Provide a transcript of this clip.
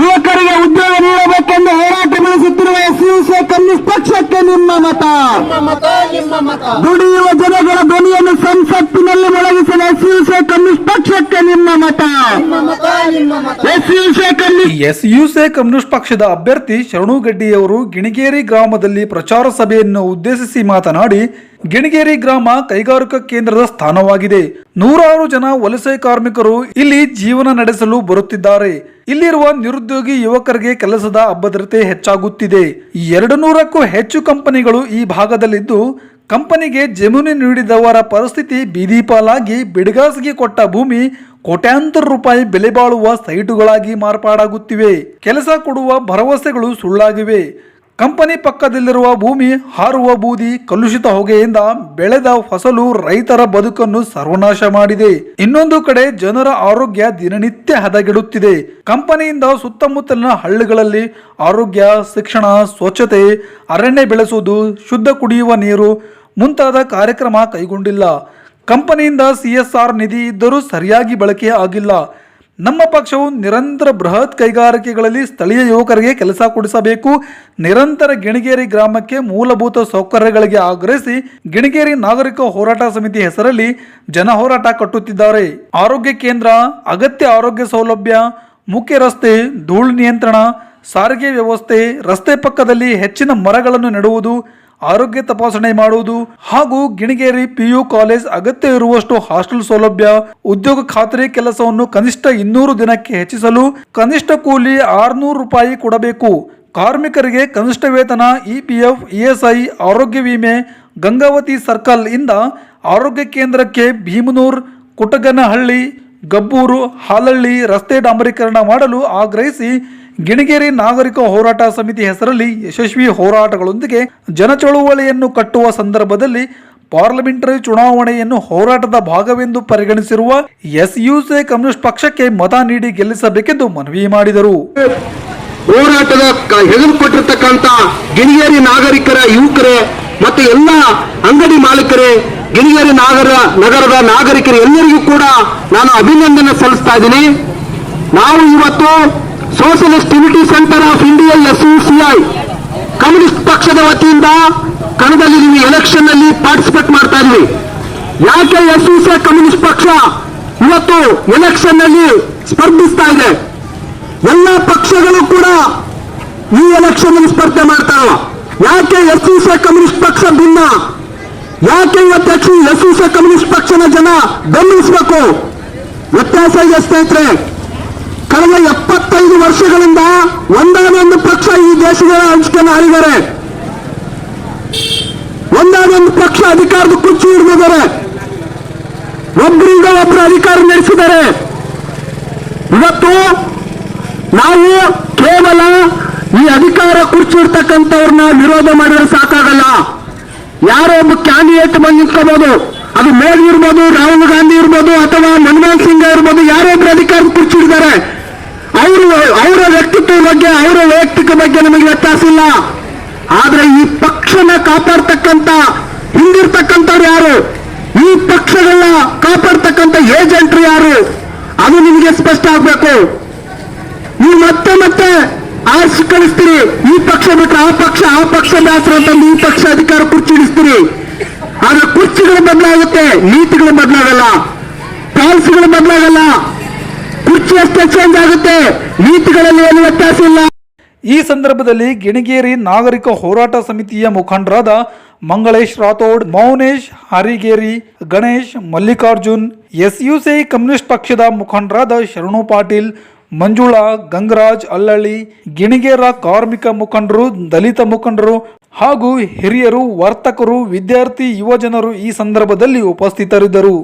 ಯುವಕರಿಗೆ ಉದ್ಯೋಗ ನೀಡಬೇಕೆಂದು ಹೋರಾಟ ನಡೆಸುತ್ತಿರುವ ಎಸ್ಯುಸಿ ಕಮ್ಯುನಿಸ್ಟ್ ಪಕ್ಷಕ್ಕೆ ನಿಮ್ಮ ಮತ. ದುಡಿಯುವ ಜನಗಳ ಧ್ವನಿಯನ್ನು ಸಂಸತ್ತಿನಲ್ಲಿ ಮೊಳಗಿಸಿದ SUC communist S U C communist ಪಕ್ಷದ ಅಭ್ಯರ್ಥಿ ಶರಣು ಗಡ್ಡಿಯವರು ಗಿಣಿಗೇರಿ ಗ್ರಾಮದಲ್ಲಿ ಪ್ರಚಾರ ಸಭೆಯನ್ನು ಉದ್ದೇಶಿಸಿ ಮಾತನಾಡಿ, ಗಿಣಿಗೇರಿ ಗ್ರಾಮ ಕೈಗಾರಿಕಾ ಕೇಂದ್ರದ ಸ್ಥಾನವಾಗಿದೆ. ನೂರಾರು ಜನ ವಲಸೆ ಕಾರ್ಮಿಕರು ಇಲ್ಲಿ ಜೀವನ ನಡೆಸಲು ಬರುತ್ತಿದ್ದಾರೆ. ಇಲ್ಲಿರುವ ನಿರುದ್ಯೋಗಿ ಯುವಕರಿಗೆ ಕೆಲಸದ ಅಭದ್ರತೆ ಹೆಚ್ಚಾಗುತ್ತಿದೆ. ಎರಡು ನೂರಕ್ಕೂ ಹೆಚ್ಚು ಕಂಪನಿಗಳು ಈ ಭಾಗದಲ್ಲಿದ್ದು ಕಂಪನಿಗೆ ಜಮೀನು ನೀಡಿದವರ ಪರಿಸ್ಥಿತಿ ಬೀದಿಪಾಲಾಗಿ ಬಿಡಗಾಸಿಗೆ ಕೊಟ್ಟ ಭೂಮಿ ಕೋಟ್ಯಾಂತರ ರೂಪಾಯಿ ಬೆಲೆ ಬಾಳುವ ಸೈಟುಗಳಾಗಿ ಮಾರ್ಪಾಡಾಗುತ್ತಿವೆ. ಕೆಲಸ ಕೊಡುವ ಭರವಸೆಗಳು ಸುಳ್ಳಾಗಿವೆ. ಕಂಪನಿ ಪಕ್ಕದಲ್ಲಿರುವ ಭೂಮಿ ಹಾರುವ ಬೂದಿ ಕಲುಷಿತ ಹೊಗೆಯಿಂದ ಬೆಳೆದ ಫಸಲು ರೈತರ ಬದುಕನ್ನು ಸರ್ವನಾಶ ಮಾಡಿದೆ. ಇನ್ನೊಂದು ಕಡೆ ಜನರ ಆರೋಗ್ಯ ದಿನನಿತ್ಯ ಹದಗೆಡುತ್ತಿದೆ. ಕಂಪನಿಯಿಂದ ಸುತ್ತಮುತ್ತಲಿನ ಹಳ್ಳಿಗಳಲ್ಲಿ ಆರೋಗ್ಯ, ಶಿಕ್ಷಣ, ಸ್ವಚ್ಛತೆ, ಅರಣ್ಯ ಬೆಳೆಸುವುದು, ಶುದ್ಧ ಕುಡಿಯುವ ನೀರು ಮುಂತಾದ ಕಾರ್ಯಕ್ರಮ ಕೈಗೊಂಡಿಲ್ಲ. ಕಂಪನಿಯಿಂದ ಸಿಎಸ್ಆರ್ ನಿಧಿ ಇದ್ದರೂ ಸರಿಯಾಗಿ ಬಳಕೆ ಆಗಿಲ್ಲ. ನಮ್ಮ ಪಕ್ಷವು ನಿರಂತರ ಬೃಹತ್ ಕೈಗಾರಿಕೆಗಳಲ್ಲಿ ಸ್ಥಳೀಯ ಯುವಕರಿಗೆ ಕೆಲಸ ಕೊಡಿಸಬೇಕು. ನಿರಂತರ ಗಿಣಿಗೇರಿ ಗ್ರಾಮಕ್ಕೆ ಮೂಲಭೂತ ಸೌಕರ್ಯಗಳಿಗೆ ಆಗ್ರಹಿಸಿ ಗಿಣಿಗೇರಿ ನಾಗರಿಕ ಹೋರಾಟ ಸಮಿತಿ ಹೆಸರಲ್ಲಿ ಜನ ಹೋರಾಟ ಕಟ್ಟುತ್ತಿದ್ದಾರೆ. ಆರೋಗ್ಯ ಕೇಂದ್ರ, ಅಗತ್ಯ ಆರೋಗ್ಯ ಸೌಲಭ್ಯ, ಮುಖ್ಯ ರಸ್ತೆ, ಧೂಳು ನಿಯಂತ್ರಣ, ಸಾರಿಗೆ ವ್ಯವಸ್ಥೆ, ರಸ್ತೆ ಪಕ್ಕದಲ್ಲಿ ಹೆಚ್ಚಿನ ಮರಗಳನ್ನು ನೆಡುವುದು ಆರೋಗ್ಯ ತಪಾಸಣೆ ಮಾಡುವುದು ಹಾಗೂ ಗಿಣಿಗೇರಿ ಪಿಯು ಕಾಲೇಜ್ ಅಗತ್ಯ ಇರುವಷ್ಟು ಹಾಸ್ಟೆಲ್ ಸೌಲಭ್ಯ, ಉದ್ಯೋಗ ಖಾತ್ರಿ ಕೆಲಸವನ್ನು ಕನಿಷ್ಠ ಇನ್ನೂರು ದಿನಕ್ಕೆ ಹೆಚ್ಚಿಸಲು ಕನಿಷ್ಠ ಕೂಲಿ ಆರ್ನೂರು ರೂಪಾಯಿ ಕೊಡಬೇಕು. ಕಾರ್ಮಿಕರಿಗೆ ಕನಿಷ್ಠ ವೇತನ ಇಪಿಎಫ್ ಇಎಸ್ಐ ಆರೋಗ್ಯ ವಿಮೆ, ಗಂಗಾವತಿ ಸರ್ಕಲ್ ಇಂದ ಆರೋಗ್ಯ ಕೇಂದ್ರಕ್ಕೆ ಭೀಮನೂರ್, ಕುಟಗನಹಳ್ಳಿ, ಗಬ್ಬೂರು, ಹಾಲಳ್ಳಿ ರಸ್ತೆ ಡಾಂಬರೀಕರಣ ಮಾಡಲು ಆಗ್ರಹಿಸಿ ಗಿಣಿಗೇರಿ ನಾಗರಿಕ ಹೋರಾಟ ಸಮಿತಿ ಹೆಸರಲ್ಲಿ ಯಶಸ್ವಿ ಹೋರಾಟಗಳೊಂದಿಗೆ ಜನಚಳುವಳಿಯನ್ನು ಕಟ್ಟುವ ಸಂದರ್ಭದಲ್ಲಿ ಪಾರ್ಲಿಮೆಂಟರಿ ಚುನಾವಣೆಯನ್ನು ಹೋರಾಟದ ಭಾಗವೆಂದು ಪರಿಗಣಿಸಿರುವ ಎಸ್ಯುಸಿ ಕಮ್ಯುನಿಸ್ಟ್ ಪಕ್ಷಕ್ಕೆ ಮತ ನೀಡಿ ಗೆಲ್ಲಿಸಬೇಕೆಂದು ಮನವಿ ಮಾಡಿದರು. ಹೋರಾಟದ ಕ- ಹೆಗಲು ಕೊಟ್ಟಿರ್ತಕ್ಕಂಥ ಗಿಣಿಗೇರಿ ನಾಗರಿಕರ ಯುವಕರೇ ಮತ್ತು ಎಲ್ಲ ಅಂಗಡಿ ಮಾಲೀಕರೇ, ಗಿಣಿಗೇರಿ ನಾಗರ ನಗರದ ನಾಗರಿಕರು ಎಲ್ಲರಿಗೂ ಕೂಡ ನಾನು ಅಭಿನಂದನೆ ಸಲ್ಲಿಸ್ತಾ ಇದ್ದೀನಿ. ನಾವು ಇವತ್ತು socialist unity centre of India S I communist ಪಕ್ಷದ ವತಿಯಿಂದ ಕಣದಲ್ಲಿ ನೀವು ಎಲೆಕ್ಷನ್ ಅಲ್ಲಿ ಪಾರ್ಟಿಸಿಪೇಟ್ ಮಾಡ್ತಾ ಇದ್ವಿ ಯಾಕೆ ಎಸ್ ಕಮ್ಯುನಿಸ್ಟ್ ಪಕ್ಷ ಇವತ್ತು ಎಲೆಕ್ಷನ್ನಲ್ಲಿ ಸ್ಪರ್ಧಿಸ್ತಾ ಇದೆ? ಎಲ್ಲ ಪಕ್ಷಗಳು ಕೂಡ ಈ ಎಲೆಕ್ಷನ್ ಅಲ್ಲಿ ಸ್ಪರ್ಧೆ ಮಾಡ್ತಾವ ಯಾಕೆ ಎಸ್ ಕಮ್ಯುನಿಸ್ಟ್ ಪಕ್ಷ ಭಿನ್ನ? ಯಾಕೆ ಇವತ್ತು ಎಸ್ ಕಮ್ಯುನಿಸ್ಟ್ ಪಕ್ಷನ ಜನ ಬೆಂಬಲಿಸಬೇಕು? ವ್ಯತ್ಯಾಸ ಇದೆ ಸ್ನೇಹಿತರೆ. ಕಳೆದ ಎಪ್ಪತ್ತೈದು ವರ್ಷಗಳಿಂದ ಒಂದಾದ ಒಂದು ಪಕ್ಷ ಈ ದೇಶದ ಹಂಚಿಕೆಯನ್ನು ಮಾಡಿದ್ದಾರೆ ಒಂದಾದ ಒಂದು ಪಕ್ಷ ಅಧಿಕಾರದ ಕುರ್ಚಿ ಹಿಡಿದಿದ್ದಾರೆ. ಒಬ್ಬರಿಂದ ಒಬ್ಬರು ಅಧಿಕಾರ ನಡೆಸಿದ್ದಾರೆ. ಇವತ್ತು ನಾವು ಕೇವಲ ಈ ಅಧಿಕಾರ ಕುರ್ಚಿ ಇರ್ತಕ್ಕಂಥವ್ರನ್ನ ವಿರೋಧ ಮಾಡಿದ್ರೆ ಸಾಕಾಗಲ್ಲ. ಯಾರೋ ಒಬ್ಬ ಕ್ಯಾಂಡಿಡೇಟ್ ಬಂದು ನಿಂತ್ಕೋಬಹುದು ಅದು ಮೋದಿ ಇರ್ಬೋದು, ರಾಹುಲ್ ಗಾಂಧಿ ಇರ್ಬೋದು ಅಥವಾ ಮನಮೋಹನ್ ಸಿಂಗ್ ಇರ್ಬೋದು, ಯಾರೋ ಒಬ್ರು ಅಧಿಕಾರ ಕುರ್ಚಿ ಹಿಡಿದಾರೆ ಅವರು ಅವರ ವ್ಯಕ್ತಿತ್ವ ಬಗ್ಗೆ, ಅವರ ವೈಯಕ್ತಿಕ ಬಗ್ಗೆ ನಮಗೆ ವ್ಯತ್ಯಾಸ ಇಲ್ಲ. ಆದ್ರೆ ಈ ಪಕ್ಷನ ಕಾಪಾಡ್ತಕ್ಕಂತ, ಹಿಂದಿರ್ತಕ್ಕಂಥವ್ರು ಯಾರು? ಈ ಪಕ್ಷಗಳನ್ನ ಕಾಪಾಡ್ತಕ್ಕಂಥ ಏಜೆಂಟ್ರು ಯಾರು? ಅದು ನಿಮಗೆ ಸ್ಪಷ್ಟ ಆಗ್ಬೇಕು. ನೀವು ಮತ್ತೆ ಮತ್ತೆ ಆರಿಸಿ ಕಳಿಸ್ತೀರಿ. ಈ ಪಕ್ಷ ಬಿಟ್ಟರೆ ಆ ಪಕ್ಷ ಆ ಪಕ್ಷ ಬ್ಯಾಸರ ಅಂತ ಈ ಪಕ್ಷ ಅಧಿಕಾರ ಕುರ್ಚಿ ಇಳಿಸ್ತೀರಿ. ಆದ್ರೆ ಕುರ್ಚಿಗಳು ಬದಲಾಗುತ್ತೆ, ನೀತಿಗಳು ಬದಲಾಗಲ್ಲ. ಪಾಲಿಸಿಗಳು ಬದಲಾಗಲ್ಲ. ಚೇಂಜ್ ಆಗುತ್ತೆ. ನೀತಿಗಳಲ್ಲಿ ಏನು ಇಲ್ಲ. ಈ ಸಂದರ್ಭದಲ್ಲಿ ಗಿಣಿಗೇರಿ ನಾಗರಿಕ ಹೋರಾಟ ಸಮಿತಿಯ ಮುಖಂಡರಾದ ಮಂಗಳೇಶ್ ರಾಥೋಡ್, ಮೌನೇಶ್ ಹರಿಗೇರಿ, ಗಣೇಶ್ ಮಲ್ಲಿಕಾರ್ಜುನ್, ಎಸ್ಯುಸಿ ಕಮ್ಯುನಿಸ್ಟ್ ಪಕ್ಷದ ಮುಖಂಡರಾದ ಶರಣು ಪಾಟೀಲ್, ಮಂಜುಳಾ, ಗಂಗರಾಜ್ ಅಲ್ಲಳ್ಳಿ, ಗಿಣಿಗೇರ ಕಾರ್ಮಿಕ ಮುಖಂಡರು, ದಲಿತ ಮುಖಂಡರು ಹಾಗೂ ಹಿರಿಯರು, ವರ್ತಕರು, ವಿದ್ಯಾರ್ಥಿ, ಯುವಜನರು ಈ ಸಂದರ್ಭದಲ್ಲಿ ಉಪಸ್ಥಿತರಿದ್ದರು.